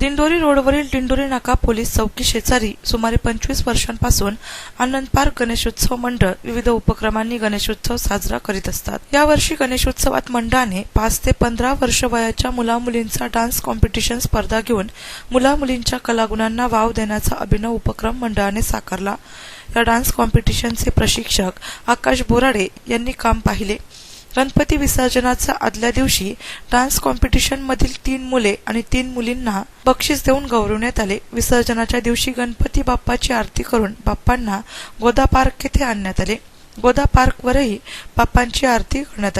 दिंडोरी रोडवरील दिंडोरी नाका पोलीस चौकी शेजारी सुमारे पंचवीस वर्षांपासून आनंद पार्क गणेशोत्सव मंडळ विविध उपक्रमांनी गणेशोत्सव साजरा करीत असतात. यावर्षी गणेशोत्सवात मंडळाने पाच ते पंधरा वर्ष वयाच्या मुला मुलींचा डान्स कॉम्पिटिशन स्पर्धा घेऊन मुला मुलींच्या कलागुणांना वाव देण्याचा अभिनव उपक्रम मंडळाने साकारला. या डान्स कॉम्पिटिशनचे प्रशिक्षक आकाश बोराडे यांनी काम पाहिले. गणपती विसर्जनाच्या आदल्या दिवशी डान्स कॉम्पिटिशन मधील तीन मुले आणि तीन मुलींना बक्षीस देऊन गौरवण्यात आले. विसर्जनाच्या दिवशी गणपती बाप्पाची आरती करून बाप्पांना गोदा पार्क येथे आणण्यात आले. गोदा पार्कवरही बाप्पांची आरती करण्यात आली.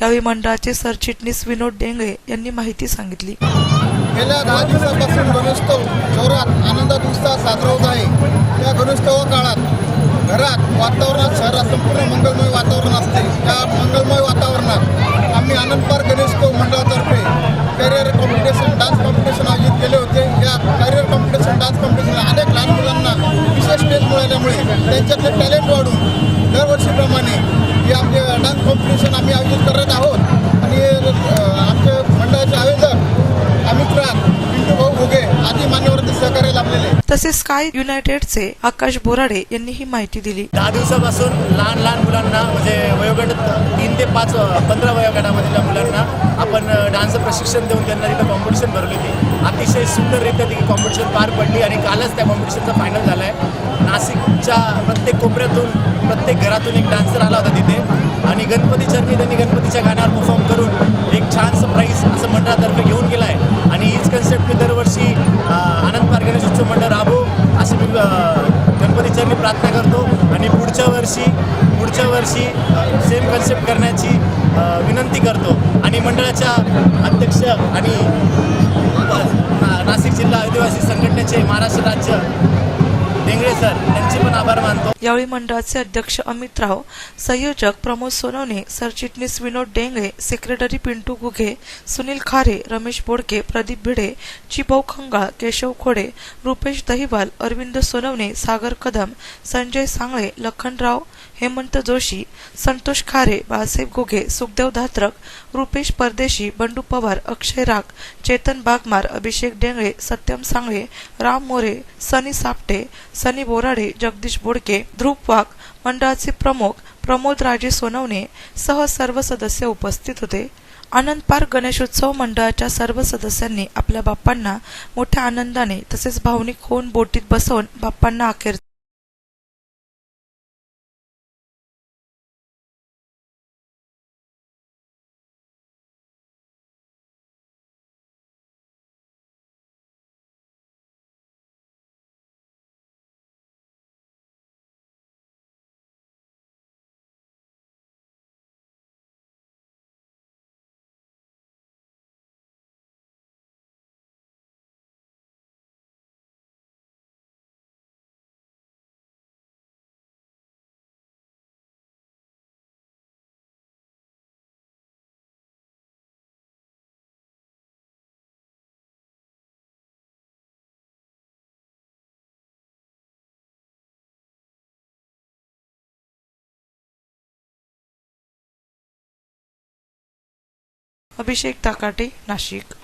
यावेळी मंडळाचे सरचिटणीस विनोद डेंगळे यांनी माहिती सांगितली. गेल्या दहा दिवसापासून गणेशोत्सव जोरात आनंदात उत्साह साजरा होत आहे. या गणेशोत्सव काळात घरात वातावरणात शहरात संपूर्ण मंगलमय वातावरण असते. या मंगलमय वातावरणात आम्ही आनंदपार गणेशोत्सव मंडळातर्फे करिअर कॉम्पिटिशन डान्स कॉम्पिटिशन आयोजित केले होते. या करिअर कॉम्पिटिशन डान्स कॉम्पिटिशनला अनेक लहान मुलांना विशेष स्टेज मिळाल्यामुळे त्यांच्यातले टॅलेंट वाढून तसेच स्काय युनायटेडचे आकाश बोराडे यांनी ही माहिती दिली. दहा दिवसापासून लहान लहान मुलांना म्हणजे वयोगट तीन ते पाच पंधरा वयोगटामधल्या मुलांना आपण डान्सचं प्रशिक्षण देऊन त्यांना तिथं कॉम्पिटिशन भरली होती. अतिशय सुंदररित्या ती कॉम्पिटिशन पार पडली आणि कालच त्या कॉम्पिटिशनचा फायनल झाला आहे नाशिकच्या प्रत्येक कोपऱ्यातून प्रत्येक घरातून एक डान्सर आला होता तिथे. आणि गणपती चरणी त्यांनी गणपतीच्या गाण्यावर परफॉर्म करून एक छानसं प्राईज असं तर वर्षी पुढच्या वर्षी सेम कन्सेप्ट करण्याची विनंती करतो. आणि मंडळाच्या अध्यक्ष आणि ना- नाशिक जिल्हा आदिवासी संघटनेचे महाराष्ट्र राज्य डेंगळे सर यांचे पण आभार मानतो. यावेळी मंडळाचे अध्यक्ष अमित राव संयोजक प्रमोद सोनवणे सरचिटणीस विनोद डेंगळे सेक्रेटरी पिंटू गुघे सुनील खारे रमेश बोडके प्रदीप भिडे चिभाऊ खंगाळ केशव खोडे रुपेश दहिवाल अरविंद सोनवणे सागर कदम संजय सांगळे लखनराव हेमंत जोशी संतोष खारे बाळासाहेब घुगे सुखदेव धात्रक रुपेश परदेशी बंडू पवार अक्षय राग चेतन बागमार अभिषेक डेंगळे सत्यम सांगळे राम मोरे सनी सापटे सनी बोराडे जगदीश बोडके ध्रुव वाघ मंडळाचे प्रमुख प्रमोद राजे सोनवणे सह सर्व सदस्य उपस्थित होते. आनंद पार्क गणेशोत्सव मंडळाच्या सर्व सदस्यांनी आपल्या बाप्पांना मोठ्या आनंदाने तसेच भावनिक होऊन बोटीत बसवून बाप्पांना अखेर अभिषेक ताकाटे नाशिक.